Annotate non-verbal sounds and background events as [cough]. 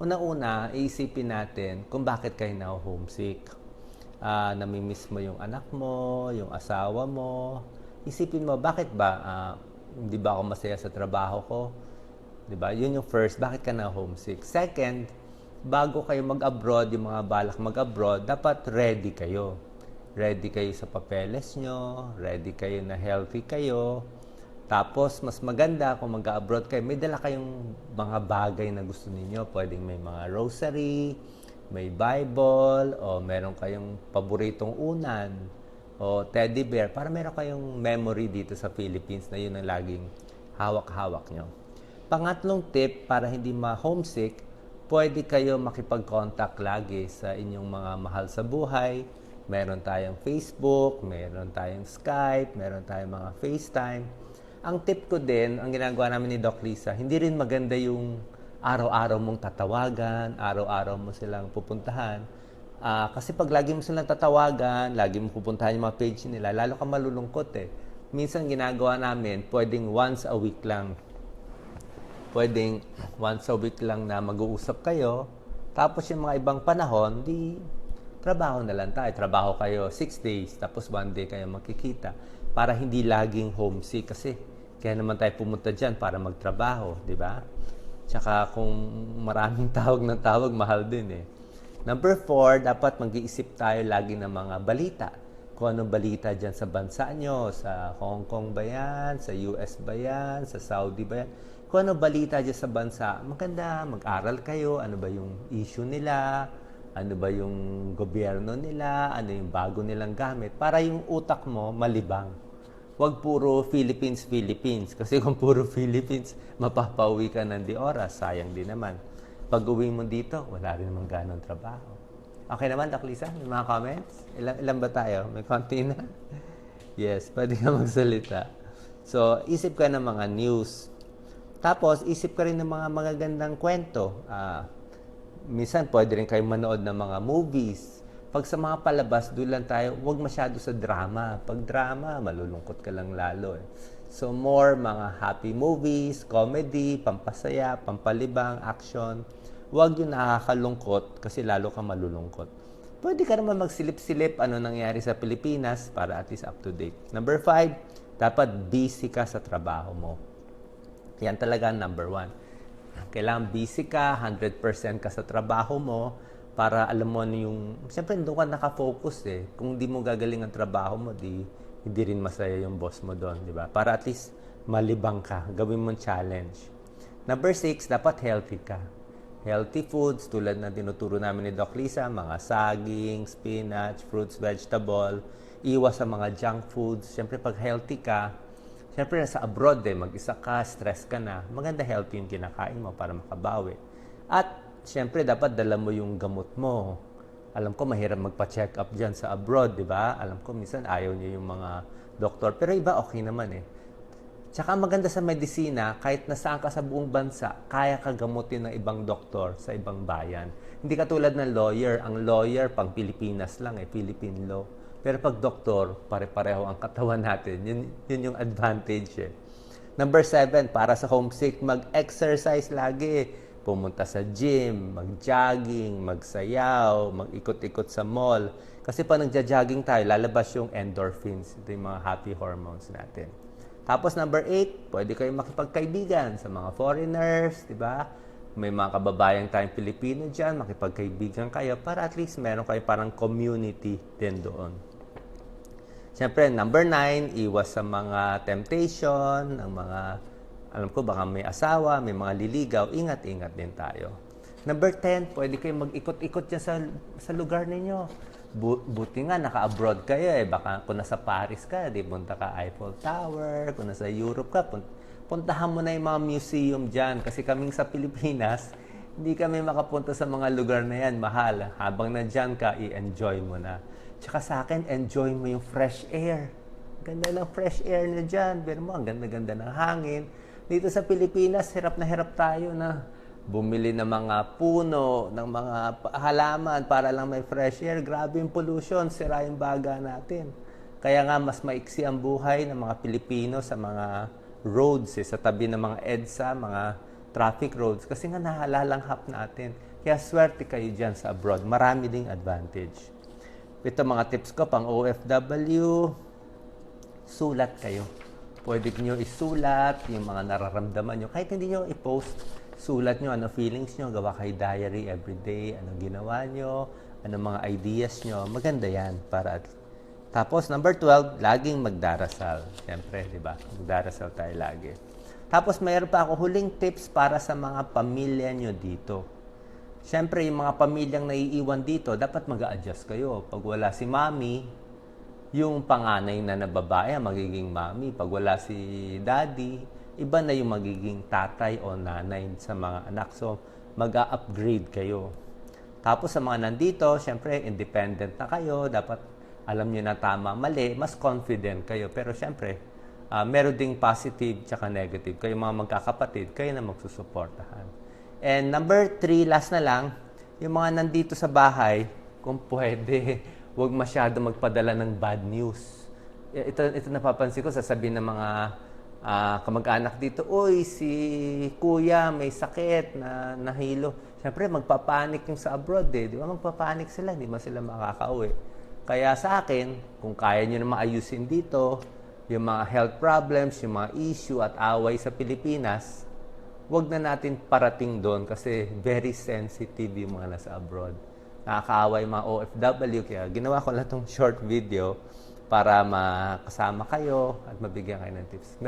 Una-una, iisipin natin kung bakit kayo na homesick. Ah, namimiss mo yung anak mo, yung asawa mo. Isipin mo, bakit ba? Ah, hindi ba ako masaya sa trabaho ko? 'Di ba? Yun yung first, bakit ka na homesick? Second, bago kayo mag-abroad, yung mga balak mag-abroad, dapat ready kayo. Ready kayo sa papeles nyo, ready kayo na healthy kayo. Tapos, mas maganda kung mag-abroad kayo, may dala kayong mga bagay na gusto ninyo. Pwedeng may mga rosary, may Bible, o meron kayong paboritong unan, o teddy bear, para meron kayong memory dito sa Philippines na yun ang laging hawak-hawak nyo. Pangatlong tip, para hindi ma-homesick, pwede kayo makipag-contact lagi sa inyong mga mahal sa buhay. Meron tayong Facebook, meron tayong Skype, meron tayong mga FaceTime. Ang tip ko din, ang ginagawa namin ni Doc Lisa, hindi rin maganda yung araw-araw mong tatawagan, araw-araw mo silang pupuntahan. Ah, kasi pag lagi mo silang tatawagan, lagi mo pupuntahan yung mga page nila, lalo ka malulungkot eh. Minsan ginagawa namin, pwedeng once a week lang pwedeng once a week lang na mag-uusap kayo. Tapos yung mga ibang panahon, di trabaho na lang tayo. Trabaho kayo six days, tapos one day kayo makikita. Para hindi laging homesick kasi kaya naman tayo pumunta dyan para magtrabaho, di ba? Tsaka kung maraming [laughs] tawag ng tawag, mahal din eh. Number four, dapat mag-iisip tayo lagi ng mga balita. Kung anong balita dyan sa bansa nyo, sa Hong Kong ba yan, sa US ba yan, sa Saudi ba yan. Kung ano balita dyan sa bansa, maganda, mag-aral kayo, ano ba yung issue nila, ano ba yung gobyerno nila, ano yung bago nilang gamit, para yung utak mo malibang. Huwag puro Philippines, Philippines. Kasi kung puro Philippines, mapapauwi ka ng di oras. Sayang din naman. Pag uwi mo dito, wala rin naman ganong trabaho. Okay naman, Doc Lisa? May mga comments? Ilan, ilan ba tayo? May konti na? [laughs] yes, pwede ka magsalita. So, isip ka ng mga news. Tapos, isip ka rin ng mga magagandang kwento. Ah, minsan, pwede rin kayo manood ng mga movies. Pag sa mga palabas, doon lang tayo, huwag masyado sa drama. Pag drama, malulungkot ka lang lalo eh. So, more mga happy movies, comedy, pampasaya, pampalibang, action. Huwag yung nakakalungkot kasi lalo ka malulungkot. Pwede ka naman magsilip-silip ano nangyari sa Pilipinas para at least up to date. Number five, dapat busy ka sa trabaho mo. Yan talaga number one. Kailangan busy ka, 100% ka sa trabaho mo para alam mo ano yung... Siyempre, doon ka nakafocus eh. Kung di mo gagaling ang trabaho mo, di, hindi rin masaya yung boss mo doon, di ba? Para at least malibang ka, gawin mo challenge. Number six, dapat healthy ka. Healthy foods tulad na tinuturo namin ni Doc Lisa, mga saging, spinach, fruits, vegetable. Iwas sa mga junk foods. Siyempre, pag healthy ka, Siyempre, nasa abroad eh, mag-isa ka, stress ka na. Maganda healthy yung kinakain mo para makabawi. At, siyempre, dapat dala mo yung gamot mo. Alam ko, mahirap magpa-check up dyan sa abroad, di ba? Alam ko, minsan ayaw niyo yung mga doktor. Pero iba, okay naman eh. Tsaka maganda sa medisina, kahit nasaan ka sa buong bansa, kaya ka gamutin ng ibang doktor sa ibang bayan. Hindi katulad ng lawyer. Ang lawyer, pang Pilipinas lang eh, Philippine law. Pero pag doktor, pare-pareho ang katawan natin. Yun, yun yung advantage eh. Number seven, para sa homesick, mag-exercise lagi. Pumunta sa gym, mag-jogging, magsayaw, mag-ikot-ikot sa mall. Kasi pag nagja-jogging tayo, lalabas yung endorphins. Ito yung mga happy hormones natin. Tapos number eight, pwede kayong makipagkaibigan sa mga foreigners, di ba? May mga kababayan tayong Pilipino dyan, makipagkaibigan kayo para at least meron kayo parang community din doon. Siyempre, number nine, iwas sa mga temptation, ng mga, alam ko, baka may asawa, may mga liligaw, ingat-ingat din tayo. Number 10, pwede kayong mag-ikot-ikot dyan sa, sa lugar ninyo. Bu- buti nga, naka-abroad kayo eh. Baka kung nasa Paris ka, di punta ka Eiffel Tower. Kung nasa Europe ka, pun- puntahan mo na yung mga museum dyan. Kasi kaming sa Pilipinas, hindi kami makapunta sa mga lugar na yan. Mahal. Habang nandyan ka, i-enjoy mo na. Tsaka sa akin, enjoy mo yung fresh air. Ganda ng fresh air na dyan. Pero mo, ang ganda-ganda ng hangin. Dito sa Pilipinas, hirap na hirap tayo na bumili ng mga puno, ng mga halaman para lang may fresh air. Grabe yung pollution, sira yung baga natin. Kaya nga, mas maiksi ang buhay ng mga Pilipino sa mga roads, eh, sa tabi ng mga EDSA, mga traffic roads kasi nga nahalalanghap natin. Kaya swerte kayo dyan sa abroad. Marami ding advantage. Ito mga tips ko pang OFW, sulat kayo. Pwede nyo isulat yung mga nararamdaman nyo. Kahit hindi nyo i-post, sulat nyo ano feelings nyo, gawa kayo diary everyday, anong ginawa nyo, anong mga ideas nyo. Maganda yan para at tapos, number 12, laging magdarasal. Siyempre, di ba? Magdarasal tayo lagi. Tapos, mayroon pa ako huling tips para sa mga pamilya nyo dito. Siyempre, yung mga pamilyang naiiwan dito, dapat mag adjust kayo. Pag wala si mami, yung panganay na na ang magiging mami. Pag wala si daddy, iba na yung magiging tatay o nanay sa mga anak. So, mag-upgrade kayo. Tapos sa mga nandito, syempre, independent na kayo. Dapat alam niyo na tama, mali, mas confident kayo. Pero syempre, ah, meron ding positive tsaka negative. Kayo mga magkakapatid, kayo na magsusuportahan. And number three, last na lang, yung mga nandito sa bahay, kung pwede, huwag masyado magpadala ng bad news. Eh, Ito, ito napapansin ko, sasabihin ng mga ah, kamag-anak dito, Uy, si kuya may sakit na nahilo. Siyempre, magpapanik yung sa abroad eh. Di ba? Magpapanik sila, hindi man sila makakauwi. Kaya sa akin, kung kaya nyo na maayusin dito, yung mga health problems, yung mga issue at away sa Pilipinas, wag na natin parating doon kasi very sensitive yung mga nasa abroad. Nakakaawa yung mga OFW, kaya ginawa ko lang itong short video para makasama kayo at mabigyan kayo ng tips.